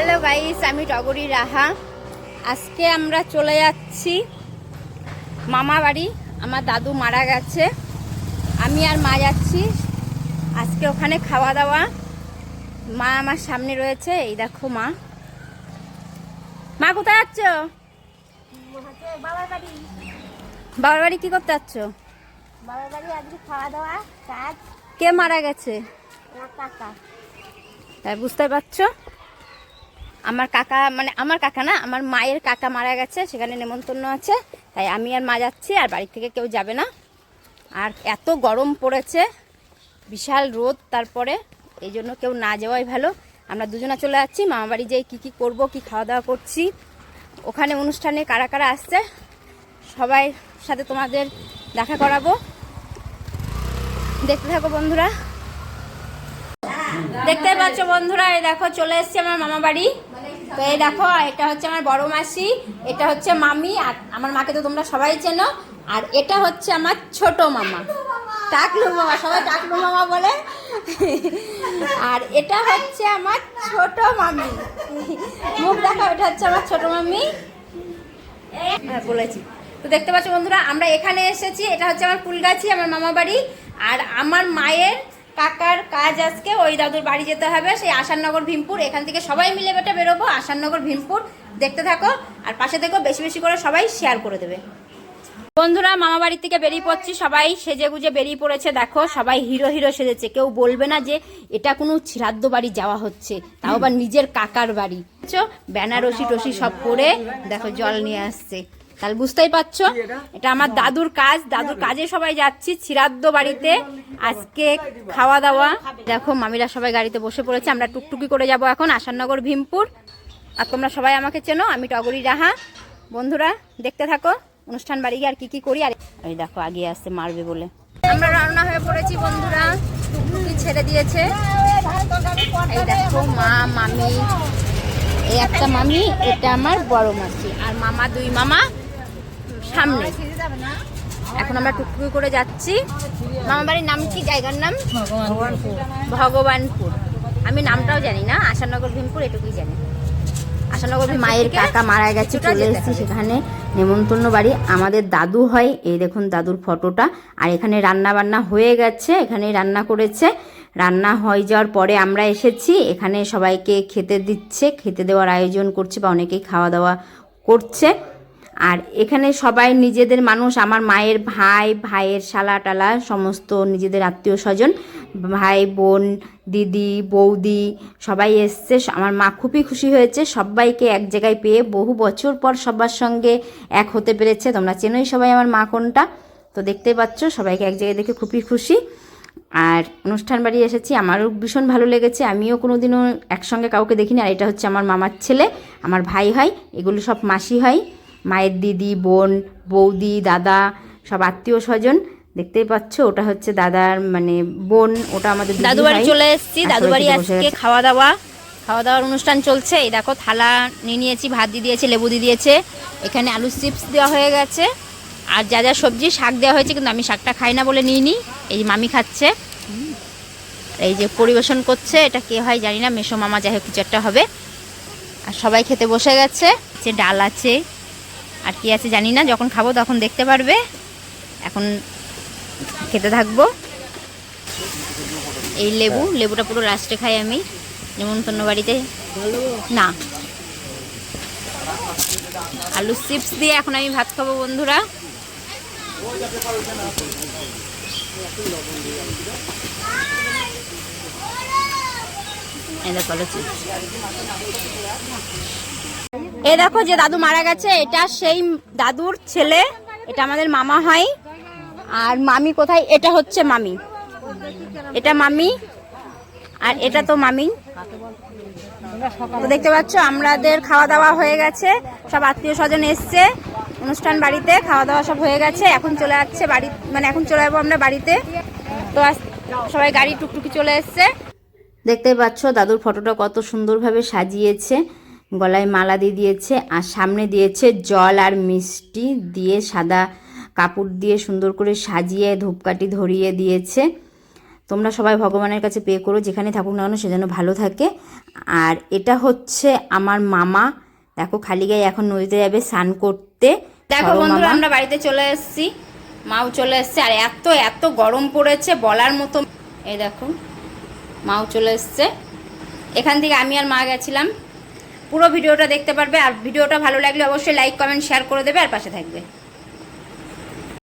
Hello guys আমি টগরি রাহা। আজকে আমরা চলে যাচ্ছি মামা বাড়ি। আমার দাদু মারা গেছে। আমি আর মা যাচ্ছি। আজকে ওখানে খাওয়া দাওয়া। মা আমার সামনে রয়েছে এই দেখো মা। মা কোথায় যাচ্ছ? বাবার বাড়ি বাবার বাড়ি কি করতে যাচ্ছ? বাবার বাড়ি আজকে খাওয়া দাওয়া কাজ কে মারা গেছে? কাকা। তাই বুঝতে পারছ? আমার কাকা মানে আমার কাকা না, আমার মায়ের কাকা মারা গেছে, সেখানে নেমন্তন্ন আছে। তাই আমি আর মা যাচ্ছি, আর বাড়ি থেকে কেউ যাবে না। আর এত গরম পড়েছে, বিশাল রোদ তারপরে, এই জন্য কেউ না যাওয়াই ভালো। আমরা দুজনা চলে যাচ্ছি, মামা বাড়ি যেয়ে কী কী করব, কী খাওয়া দাওয়া করছি, ওখানে অনুষ্ঠানে কারা কারা আসছে, সবাই সাথে তোমাদের দেখা করাবো। দেখতে থাকো বন্ধুরা। দেখতে পাচ্ছ বন্ধুরা, এই দেখো চলে এসেছি আমার মামা বাড়ি। তো এই দেখো, এটা হচ্ছে আমার বড় মাসি, এটা হচ্ছে মামি, আর আমার মাকে তো তোমরা সবাই চেনো, আর এটা হচ্ছে আমার ছোট মামা। টাকলু মামা, সবাই টাকলু মামা বলে। আর এটা হচ্ছে আমার ছোট মামি। মুখ দেখো, এটা হচ্ছে আমার ছোট মামি। হ্যাঁ বলেছি। তো দেখতে পাচ্ছ বন্ধুরা, আমরা এখানে এসেছি, এটা হচ্ছে আমার ফুলগাছি, আমার মামা বাড়ি, আর আমার মায়ের কাকার কাজ আজকে, ওই দাদুর বাড়ি যেতে হবে, সেই আসাননগর, ভীমপুর। এখান থেকে সবাই মিলে বেটা বেরোবো, আসাননগর, ভীমপুর। দেখতে থাকো, আর পাশে থেকো বেশি বেশি করে সবাই শেয়ার করে দেবে। বন্ধুরা, মামা বাড়ি থেকে বেরিয়ে পড়ছি সবাই। সেজে গুজে বেরিয়ে পড়েছে, দেখো, সবাই হিরো হিরো সেজেছে। কেউ বলবে না যে এটা কোনো শ্রাদ্ধ বাড়ি যাওয়া হচ্ছে, তাও আবার নিজের কাকার বাড়ি। বুঝছ? বেনারসি টসি সব করে, দেখো, জল নিয়ে আসছে। তাহলে বুঝতেই পারছ? এটা? আমার দাদুর কাজ। দাদুর কাজে সবাই যাচ্ছি শ্রাদ্ধ বাড়িতে। আজকে খাওয়া দাওয়া দেখো মামিরা সবাই গাড়িতে বসে পড়েছে। আমরা টুকটুকি করে যাব এখন আসাননগর ভীমপুর। আর তোমরা সবাই আমাকে চেনো আমি টগরি রাহা। বন্ধুরা দেখতে থাকো। অনুষ্ঠান বাড়ি গিয়ে আর কি কি করি? আর এই দেখো আগে আসছে মারবে বলে। আমরা রান্না হয়ে পড়েছি বন্ধুরা। টুকটুকি ছেড়ে দিয়েছে। এই দেখো মা মামি। এই একটা মামি এটা আমার বড় মাসি। আর মামা দুই মামা। সামনে। এখন আমরা টুকটুকি করে যাচ্ছি। মামা বাড়ির নাম কি? জায়গার নাম? ভগবানপুর। আমি নামটাও জানি না আশানগর ভীমপুর এটুকুই জানি। আশানগর মায়ের কাকা মারা গেছে চলে এসেছি সেখানে। নেমন্তন্ন বাড়ি। আমাদের দাদু হয় এই দেখুন দাদুর ফটোটা। আর এখানে রান্না বান্না হয়ে গেছে এখানে রান্না করেছে। রান্না হয়ে যাওয়ার পরে আমরা এসেছি এখানে সবাইকে খেতে দিচ্ছে খেতে দেওয়ার আয়োজন করছে বা অনেকেই খাওয়া দাওয়া করছে। আর এখানে সবাই নিজেদের মানুষ, আমার মায়ের ভাই, ভাইয়ের শালা টালা, সমস্ত নিজেদের আত্মীয় স্বজন, ভাই, বোন, দিদি, বৌদি, সবাই এসছে। আমার মা খুবই খুশি হয়েছে। সবাইকে এক জায়গায় পেয়ে বহু বছর পর সবার সঙ্গে এক হতে পেরেছে। তোমরা চেনোই সবাই আমার মা কোনটা। তো দেখতেই পাচ্ছ, সবাইকে এক জায়গায় দেখে খুবই খুশি। আর অনুষ্ঠান বাড়ি এসেছি। আমারও ভীষণ ভালো লেগেছে। আমিও কোনোদিনও একসঙ্গে কাউকে দেখিনি। আর এটা হচ্ছে আমার মামার ছেলে, আমার ভাই হয়। এগুলো সব মাসি হয়। মায়ের দিদি বোন বৌদি দাদা সব আত্মীয় স্বজন। দেখতেই পাচ্ছ ওটা হচ্ছে দাদার মানে বোন ওটা আমাদের দাদু বাড়ি চলে এসেছি দাদু বাড়ি আজকে খাওয়া দাওয়া খাওয়া দাওয়ার অনুষ্ঠান চলছে। এই দেখো থালা নিয়ে নিয়েছি ভাত দিয়ে দিয়েছে লেবু দিয়ে দিয়েছে। এখানে আলু চিপস দেওয়া হয়ে গেছে। আর যা যা সবজি শাক দেওয়া হয়েছে কিন্তু আমি শাকটা খাই না বলে নিইনি। এই মামি খাচ্ছে। এই যে পরিবেশন করছে এটা কে হয় জানি না মেসো মামা যাই হোক কিছু একটা হবে। আর সবাই খেতে বসে গেছে। যে ডাল আছে আর কি আছে জানি না, যখন খাব তখন দেখতে পারবে। এখন খেতে থাকব। এই লেবু, লেবুটা পুরো লাস্টে খাই আমি। নেমন্তন্ন বাড়িতে। না। আলু চিপস দিয়ে এখন আমি ভাত খাব বন্ধুরা। দেখো আলু চিপস। এ দেখো যে দাদু মারা গেছে, এটা সেই দাদুর ছেলে, এটা আমাদের মামা হয় আর মামি কোথায়? এটা হচ্ছে মামি। এটা মামি, আর এটা তো মামি। তো দেখতে পাচ্ছ, আমাদের খাওয়া দাওয়া হয়ে গেছে। সব আত্মীয় স্বজন এসছে, অনুষ্ঠান বাড়িতে খাওয়া দাওয়া সব হয়ে গেছে। এখন চলে যাচ্ছে বাড়ি মানে এখন চলে যাব আমরা বাড়িতে। তো সবাই গাড়ি টুকটুকি চলে এসছে। দেখতেই পাচ্ছ, দাদুর ফটোটা কত সুন্দরভাবে সাজিয়েছে। গলায় মালা দিয়ে দিয়েছে আর সামনে দিয়েছে জল আর মিষ্টি দিয়ে সাদা কাপড় দিয়ে সুন্দর করে সাজিয়ে ধূপকাঠি ধরিয়ে দিয়েছে। তোমরা সবাই ভগবানের কাছে পে করো যেখানে থাকুক না কেন সে যেন ভালো থাকে। আর এটা হচ্ছে আমার মামা। দেখো খালি গায়ে এখন নদীতে যাবে স্নান করতে। দেখো বন্ধুরা আমরা বাড়িতে চলে এসেছি। মাও চলে এসেছে। আর এত এত গরম পড়েছে বলার মতো। এই দেখো মাও চলে এসছে। এখান থেকে আমি আর মা গেছিলাম। পুরো ভিডিওটা দেখতে পারবে। আর ভিডিওটা ভালো লাগলে অবশ্যই লাইক কমেন্ট শেয়ার করে দেবে আর পাশে থাকবে।